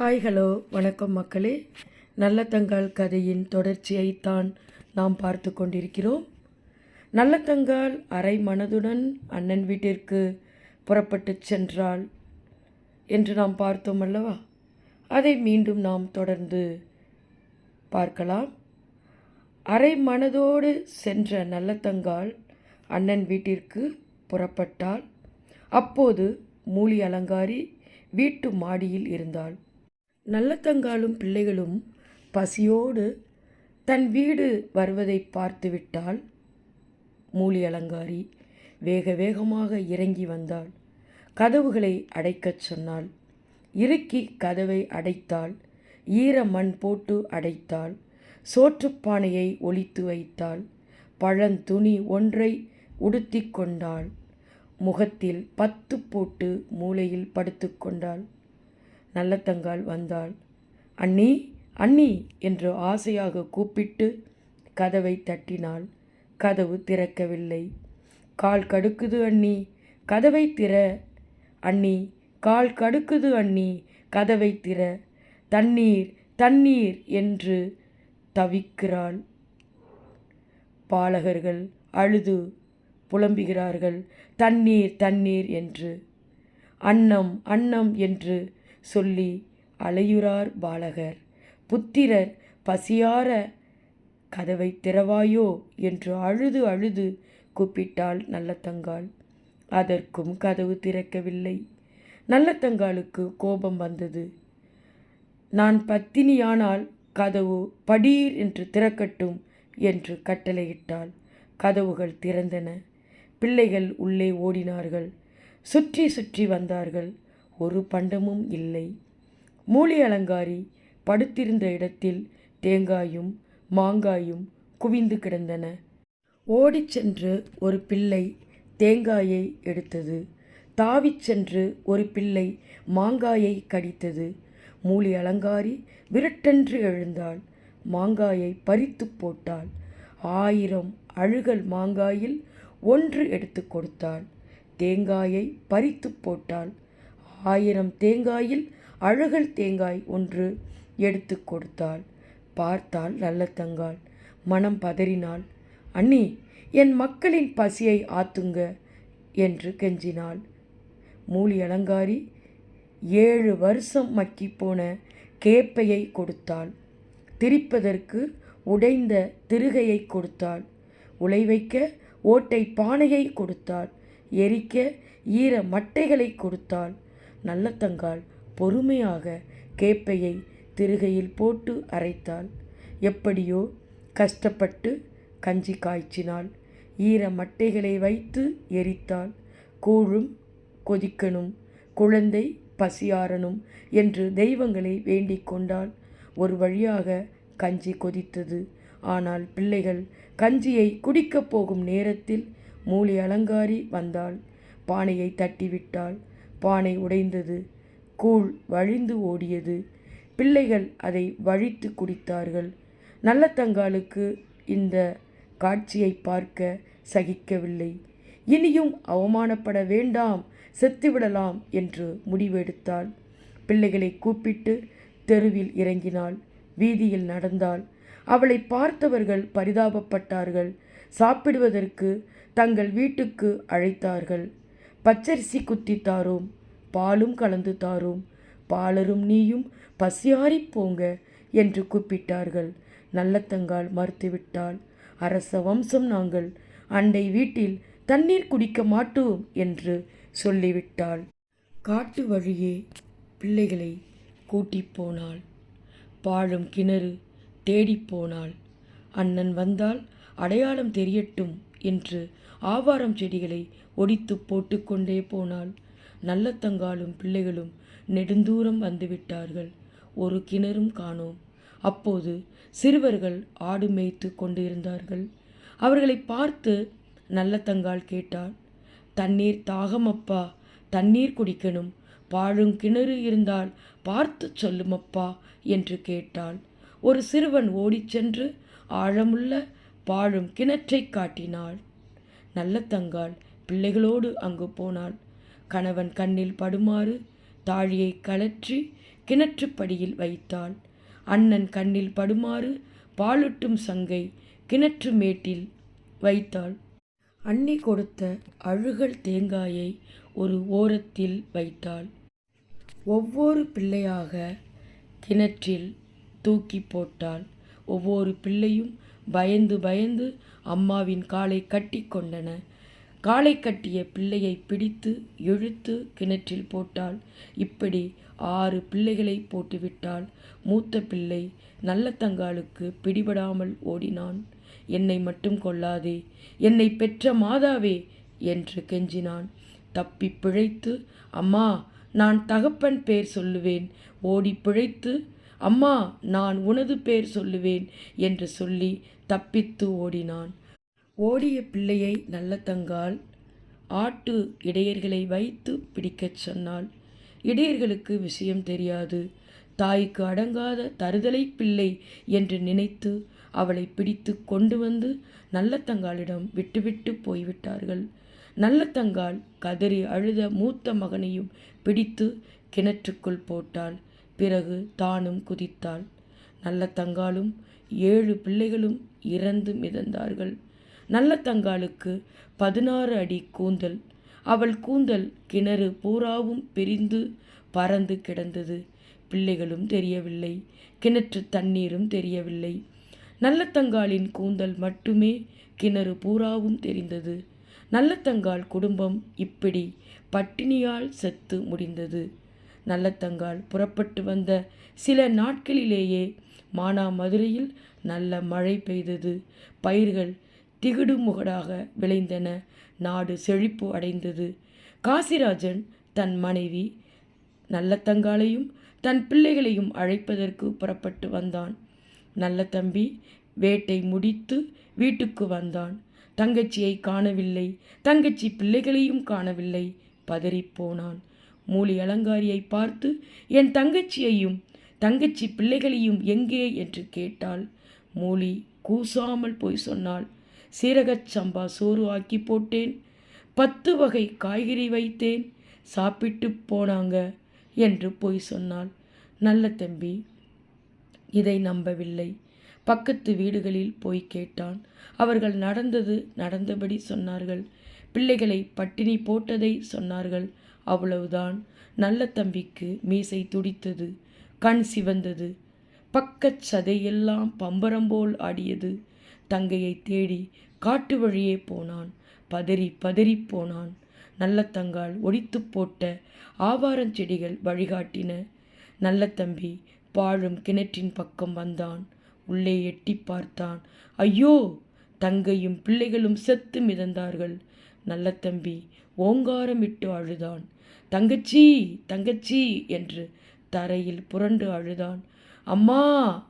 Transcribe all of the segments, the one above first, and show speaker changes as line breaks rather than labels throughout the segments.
Hi hello வணக்கம் மக்களே. நல்ல தங்கால் கதையின் தொடர்ச்சியைத்தான் நாம் பார்த்து கொண்டிருக்கிறோம். நல்ல தங்கால் அரை மனதுடன் அண்ணன் வீட்டிற்கு புறப்பட்டுச் சென்றாள் என்று நாம் பார்த்தோம் அல்லவா? அதை மீண்டும் நாம் தொடர்ந்து பார்க்கலாம். அரை மனதோடு சென்ற நல்லத்தங்காள் அண்ணன் வீட்டிற்கு புறப்பட்டாள். அப்போது மூலி அலங்காரி வீட்டு மாடியில் இருந்தாள். நல்லத்தங்காலும் பிள்ளைகளும் பசியோடு தன் வீடு வருவதை பார்த்துவிட்டால் மூலி அலங்காரி வேக வேகமாக இறங்கி வந்தாள். கதவுகளை அடைக்கச் சொன்னாள். இறுக்கி கதவை அடைத்தாள். ஈர மண் போட்டு அடைத்தாள். சோற்றுப்பானையை ஒளித்து வைத்தாள். பழந்துணி ஒன்றை உடுத்தி கொண்டாள். முகத்தில் பத்து போட்டு மூலையில் படுத்துக்கொண்டாள் நல்லத்தங்காள் வந்தாள். அண்ணி அண்ணி! என்று ஆசையாக கூப்பிட்டு கதவை தட்டினாள். கதவு திறக்கவில்லை. கால் கடுக்குது அண்ணி! கதவை திற! அண்ணி! கால் கடுக்குது அண்ணி! கதவை திற! தண்ணீர் தண்ணீர்! என்று தவிக்கிறாள். பாலகர்கள் அழுது புலம்புகிறார்கள். தண்ணீர் தண்ணீர்! என்று. அன்னம் அன்னம்! என்று சொல்லி அலையுறார் பாலகர். புத்திரர் பசியார கதவை திறவாயோ? என்று அழுது அழுது கூப்பிட்டாள் நல்லத்தங்காள். அதற்கும் கதவு திறக்கவில்லை. நல்லத்தங்காளுக்கு கோபம் வந்தது. நான் பத்தினியானால் கதவு படீர் என்று திறக்கட்டும் என்று கட்டளையிட்டாள். கதவுகள் திறந்தன. பிள்ளைகள் உள்ளே ஓடினார்கள். சுற்றி சுற்றி வந்தார்கள். ஒரு பண்டமும் இல்லை. மூலி அலங்காரி படுத்திருந்த இடத்தில் தேங்காயும் மாங்காயும் குவிந்து கிடந்தன. ஓடிச் சென்று ஒரு பிள்ளை தேங்காயை எடுத்தது. தாவிச் சென்று ஒரு பிள்ளை மாங்காயை கடித்தது. மூலி அலங்காரி விரட்டென்று எழுந்தாள். மாங்காயை பறித்து போட்டாள். ஆயிரம் அழுகல் மாங்காயில் ஒன்று எடுத்து கொடுத்தாள். தேங்காயை பறித்து போட்டாள். ஆயிரம் தேங்காயில் அழுகல் தேங்காய் ஒன்று எடுத்து கொடுத்தாள். பார்த்தாள் நல்ல தங்காள். மனம் பதறினாள். அண்ணி என் மக்களின் பசியை ஆத்துங்க என்று கெஞ்சினாள். மூலி அலங்காரி ஏழு வருஷம் மக்கி போன கேப்பையை கொடுத்தாள். திரிப்பதற்கு உடைந்த திருகையை கொடுத்தாள். உலை வைக்க ஓட்டை பானையை கொடுத்தாள். எரிக்க ஈர மட்டைகளை கொடுத்தாள். நல்லத்தங்காள் பொறுமையாக கேப்பையை திருகையில் போட்டு அரைத்தாள். எப்படியோ கஷ்டப்பட்டு கஞ்சி காய்ச்சினாள். ஈர மட்டைகளை வைத்து எரித்தாள். கூழும் கொதிக்கணும் குழந்தை பசியாரணும் என்று தெய்வங்களை வேண்டிக் கொண்டாள். ஒரு வழியாக கஞ்சி கொதித்தது. ஆனால் பிள்ளைகள் கஞ்சியை குடிக்கப் போகும் நேரத்தில் மூலி அலங்காரி வந்தாள். பானையை தட்டிவிட்டாள். பானை உடைந்தது. கூழ் வழிந்து ஓடியது. பிள்ளைகள் அதை வழித்து குடித்தார்கள். நல்லத்தங்காலுக்கு இந்த காட்சியை பார்க்க சகிக்கவில்லை. இனியும் அவமானப்பட வேண்டாம் செத்துவிடலாம் என்று முடிவெடுத்தாள். பிள்ளைகளை கூப்பிட்டு தெருவில் இறங்கினாள். வீதியில் நடந்தாள். அவளை பார்த்தவர்கள் பரிதாபப்பட்டார்கள். சாப்பிடுவதற்கு தங்கள் வீட்டுக்கு அழைத்தார்கள். பச்சரிசி குத்தி தாரோம் பாலும் கலந்து தாரோம். பாலரும் நீயும் பசியாரி போங்க என்று கூப்பிட்டார்கள். நல்லத்தங்கால் மறுத்துவிட்டாள். அரச வம்சம் நாங்கள். அண்டை வீட்டில் தண்ணீர் குடிக்க மாட்டோம் என்று சொல்லிவிட்டாள். காட்டு வழியே பிள்ளைகளை கூட்டிப் போனாள். பாழும் கிணறு தேடிப்போனாள் அண்ணன் வந்தால் அடையாளம் தெரியட்டும் என்று ஆவாரம் செடிகளை ஒடித்து போட்டுக்கொண்டே போனாள். நல்லத்தங்காலும் பிள்ளைகளும் நெடுந்தூரம் வந்துவிட்டார்கள் ஒரு கிணறும் காணோம். அப்போது சிறுவர்கள் ஆடு மேய்த்து கொண்டிருந்தார்கள். அவர்களை பார்த்து நல்லத்தங்கால் கேட்டாள். தண்ணீர் தாகமப்பா தண்ணீர் குடிக்கணும். பாழும் கிணறு இருந்தால் பார்த்து சொல்லுமப்பா என்று கேட்டாள். ஒரு சிறுவன் ஓடிச் சென்று ஆழமுள்ள பாழும் கிணற்றை காட்டினாள். நல்ல தங்காள். பிள்ளைகளோடு அங்கு போனாள். கணவன் கண்ணில் படுமாறு தாழியை கழற்றி கிணற்றுப்படியில் வைத்தாள். அண்ணன் கண்ணில் படுமாறு பாலூட்டும் சங்கை கிணற்று மேட்டில் வைத்தாள். அண்ணி கொடுத்த அழுகல் தேங்காயை ஒரு ஓரத்தில் வைத்தாள். ஒவ்வொரு பிள்ளையாக கிணற்றில் தூக்கி போட்டாள். ஒவ்வொரு பிள்ளையும் பயந்து பயந்து அம்மாவின் காலை கட்டி கொண்டன. காலை கட்டிய பிள்ளையை பிடித்து இழுத்து கிணற்றில் போட்டாள். இப்படி ஆறு பிள்ளைகளை போட்டுவிட்டாள். மூத்த பிள்ளை நல்ல தங்காளுக்கு பிடிபடாமல் ஓடினான். என்னை மட்டும் கொல்லாதே என்னை பெற்ற மாதாவே என்று கெஞ்சினான். தப்பி பிழைத்து அம்மா நான் தகப்பன் பேர் சொல்லுவேன். ஓடி பிழைத்து அம்மா நான் உனது பேர் சொல்லுவேன் என்று சொல்லி தப்பித்து ஓடினான். ஓடிய பிள்ளையை நல்ல தங்கால் ஆட்டு இடையர்களை வைத்து பிடிக்கச் சொன்னாள். இடையர்களுக்கு விஷயம் தெரியாது. தாய்க்கு அடங்காத தருதலை பிள்ளை என்று நினைத்து அவளை பிடித்து கொண்டு வந்து நல்லத்தங்காலிடம் விட்டுவிட்டு போய்விட்டார்கள். நல்லத்தங்கால் கதறி அழுத மூத்த மகனையும் பிடித்து கிணற்றுக்குள் போட்டாள். பிறகு தானும் குதித்தாள். நல்லத்தங்காலும் ஏழு பிள்ளைகளும் இறந்து மிதந்தார்கள். நல்லத்தங்காளுக்கு பதினாறு அடி கூந்தல். அவள் கூந்தல் கிணறு பூராவும் பிரிந்து பறந்து கிடந்தது. பிள்ளைகளும் தெரியவில்லை. கிணற்று தண்ணீரும் தெரியவில்லை. நல்லத்தங்காலின் கூந்தல் மட்டுமே கிணறு பூராவும் தெரிந்தது. நல்லத்தங்கால் குடும்பம் இப்படி பட்டினியால் செத்து முடிந்தது. நல்லத்தங்கால் புறப்பட்டு வந்த சில நாட்களிலேயே மானாமதுரையில் நல்ல மழை பெய்தது. பயிர்கள் திகிடுமுகடாக விளைந்தன. நாடு செழிப்பு அடைந்தது. காசிராஜன் தன் மனைவி நல்லத்தங்காலையும் தன் பிள்ளைகளையும் அழைப்பதற்கு புறப்பட்டு வந்தான். நல்ல தம்பி வேட்டை முடித்து வீட்டுக்கு வந்தான். தங்கச்சியை காணவில்லை. தங்கச்சி பிள்ளைகளையும் காணவில்லை. பதறிப்போனான் மூலி அலங்காரியை பார்த்து என் தங்கச்சியையும் தங்கச்சி பிள்ளைகளையும் எங்கே? என்று கேட்டாள். மூலி கூசாமல் போய் சொன்னாள். சீரகச் சம்பா சோறு ஆக்கி போட்டேன். பத்து வகை காய்கறி வைத்தேன். சாப்பிட்டு போனாங்க என்று போய் சொன்னாள். நல்ல தம்பி இதை நம்பவில்லை. பக்கத்து வீடுகளில் போய் கேட்டான். அவர்கள் நடந்தது நடந்தபடி சொன்னார்கள். பிள்ளைகளை பட்டினி போட்டதை சொன்னார்கள். அவ்வளவுதான். நல்ல தம்பிக்கு மீசை துடித்தது கண் சிவந்தது. பக்கச் சதையெல்லாம் பம்பரம் போல் ஆடியது. தங்கையை தேடி காட்டு வழியே போனான். பதறி பதறி போனான். நல்ல தங்கால் ஒடித்து போட்ட ஆவாரஞ்செடிகள் வழிகாட்டின. நல்ல தம்பி பாழும் கிணற்றின் பக்கம் வந்தான். உள்ளே எட்டி பார்த்தான். ஐயோ! தங்கையும் பிள்ளைகளும் செத்து மிதந்தார்கள். நல்ல தம்பி ஓங்காரமிட்டு அழுதான். தங்கச்சி தங்கச்சி என்று தரையில் புரண்டு அழுதான். அம்மா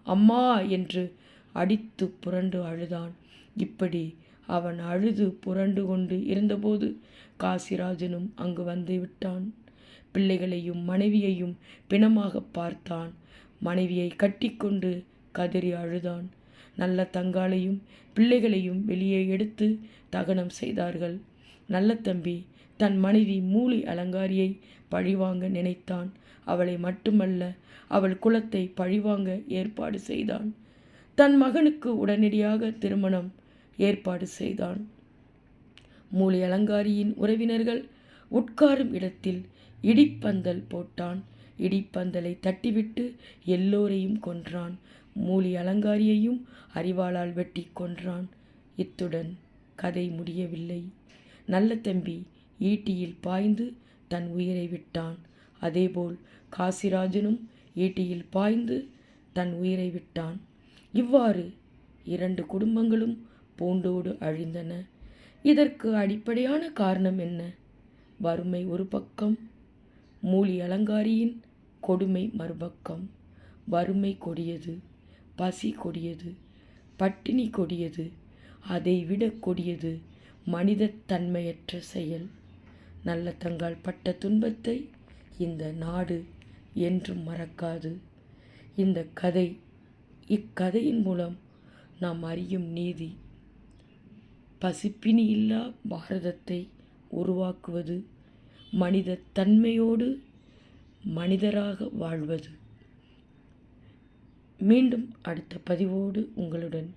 அம்மா என்று அடித்து புரண்டு அழுதான். இப்படி அவன் அழுது புரண்டு கொண்டு இருந்தபோது காசிராஜனும் அங்கு வந்து விட்டான். பிள்ளைகளையும் மனைவியையும் பிணமாக பார்த்தான். மனைவியை கட்டிக்கொண்டு கதறி அழுதான். நல்ல தங்காளையும் பிள்ளைகளையும் வெளியே எடுத்து தகனம் செய்தார்கள். நல்ல தம்பி தன் மனைவி மூலி அலங்காரியை பழிவாங்க நினைத்தான். அவளை மட்டுமல்ல அவள் குலத்தை பழிவாங்க ஏற்பாடு செய்தான். தன் மகனுக்கு உடனடியாக திருமணம் ஏற்பாடு செய்தான். மூலி அலங்காரியின் உறவினர்கள் உட்காரும் இடத்தில் இடிப்பந்தல் போட்டான். இடிப்பந்தலை தட்டிவிட்டு எல்லோரையும் கொன்றான். மூலி அலங்காரியையும் அறிவாளால் வெட்டி கொன்றான். இத்துடன் கதை முடியவில்லை. நல்ல தம்பி ஈட்டியில் பாய்ந்து தன் உயிரை விட்டான். அதேபோல் காசிராஜனும் ஈட்டியில் பாய்ந்து தன் உயிரை விட்டான். இவ்வாறு இரண்டு குடும்பங்களும் பூண்டோடு அழிந்தன. இதற்கு அடிப்படையான காரணம் என்ன? வறுமை ஒரு பக்கம் மூலி அலங்காரியின் கொடுமை மறுபக்கம். வறுமை கொடியது பசி கொடியது பட்டினி கொடியது அதைவிட கொடியது. மனிதத்தன்மையற்ற செயல். நல்ல தங்கால் பட்ட துன்பத்தை இந்த நாடு என்றும் மறக்காது. இந்த கதை இக்கதையின் மூலம் நாம் அறியும் நீதி. பசிப்பினி இல்லா பாரதத்தை உருவாக்குவது மனித தன்மையோடு மனிதராக வாழ்வது. மீண்டும் அடுத்த பதிவோடு உங்களுடன்